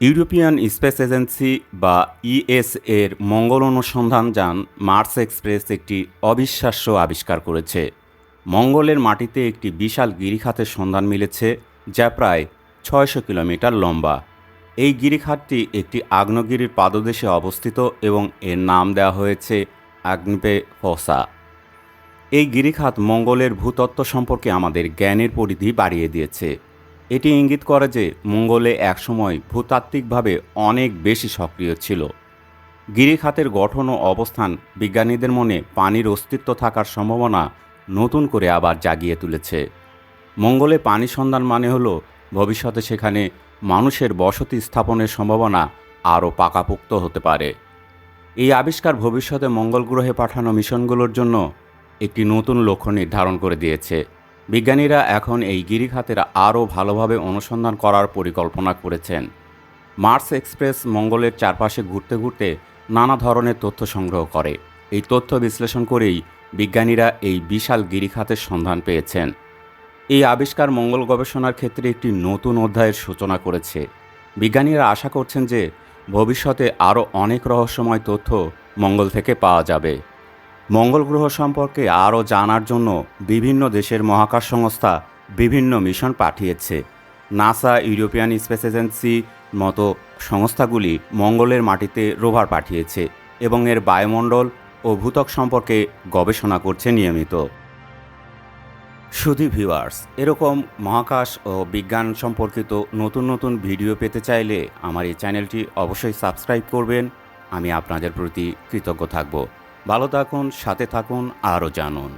European space agency বা ES এর মঙ্গল অনুসন্ধান যান মার্স এক্সপ্রেস একটি অবিশ্বাস্য আবিষ্কার করেছে। মঙ্গলের মাটিতে একটি বিশাল গিরিখাতের সন্ধান মিলেছে, যা প্রায় ছয়শো কিলোমিটার লম্বা। এই গিরিখাতটি একটি আগ্নেয়গিরির পাদদেশে অবস্থিত এবং এর নাম দেওয়া হয়েছে আগ্নেপে ফসা। এই গিরিখাত মঙ্গলের ভূতত্ত্ব সম্পর্কে আমাদের জ্ঞানের পরিধি বাড়িয়ে দিয়েছে। এটি ইঙ্গিত করে যে মঙ্গলে একসময় ভূতাত্ত্বিকভাবে অনেক বেশি সক্রিয় ছিল। গিরিখাতের গঠন ও অবস্থান বিজ্ঞানীদের মনে পানির অস্তিত্ব থাকার সম্ভাবনা নতুন করে আবার জাগিয়ে তুলেছে। মঙ্গলে পানি সন্ধান মানে হলো ভবিষ্যতে সেখানে মানুষের বসতি স্থাপনের সম্ভাবনা আরও পাকাপোক্ত হতে পারে। এই আবিষ্কার ভবিষ্যতে মঙ্গল গ্রহে পাঠানো মিশনগুলোর জন্য একটি নতুন লক্ষ্য নির্ধারণ করে দিয়েছে। বিজ্ঞানীরা এখন এই গিরিখাতের আরও ভালোভাবে অনুসন্ধান করার পরিকল্পনা করেছেন। মার্স এক্সপ্রেস মঙ্গলের চারপাশে ঘুরতে ঘুরতে নানা ধরনের তথ্য সংগ্রহ করে। এই তথ্য বিশ্লেষণ করেই বিজ্ঞানীরা এই বিশাল গিরিখাতের সন্ধান পেয়েছেন। এই আবিষ্কার মঙ্গল গবেষণার ক্ষেত্রে একটি নতুন অধ্যায়ের সূচনা করেছে। বিজ্ঞানীরা আশা করছেন যে ভবিষ্যতে আরও অনেক রহস্যময় তথ্য মঙ্গল থেকে পাওয়া যাবে। মঙ্গল গ্রহ সম্পর্কে আরও জানার জন্য বিভিন্ন দেশের মহাকাশ সংস্থা বিভিন্ন মিশন পাঠিয়েছে। নাসা, ইউরোপিয়ান স্পেস এজেন্সি মতো সংস্থাগুলি মঙ্গলের মাটিতে রোভার পাঠিয়েছে এবং এর বায়ুমণ্ডল ও ভূতক সম্পর্কে গবেষণা করছে নিয়মিত। শুধু ভিউয়ার্স, এরকম মহাকাশ ও বিজ্ঞান সম্পর্কিত নতুন নতুন ভিডিও পেতে চাইলে আমার এই চ্যানেলটি অবশ্যই সাবস্ক্রাইব করবেন। আমি আপনাদের প্রতি কৃতজ্ঞ থাকব। ভালো থাকুন সাথে থাকুন আরও জানুন।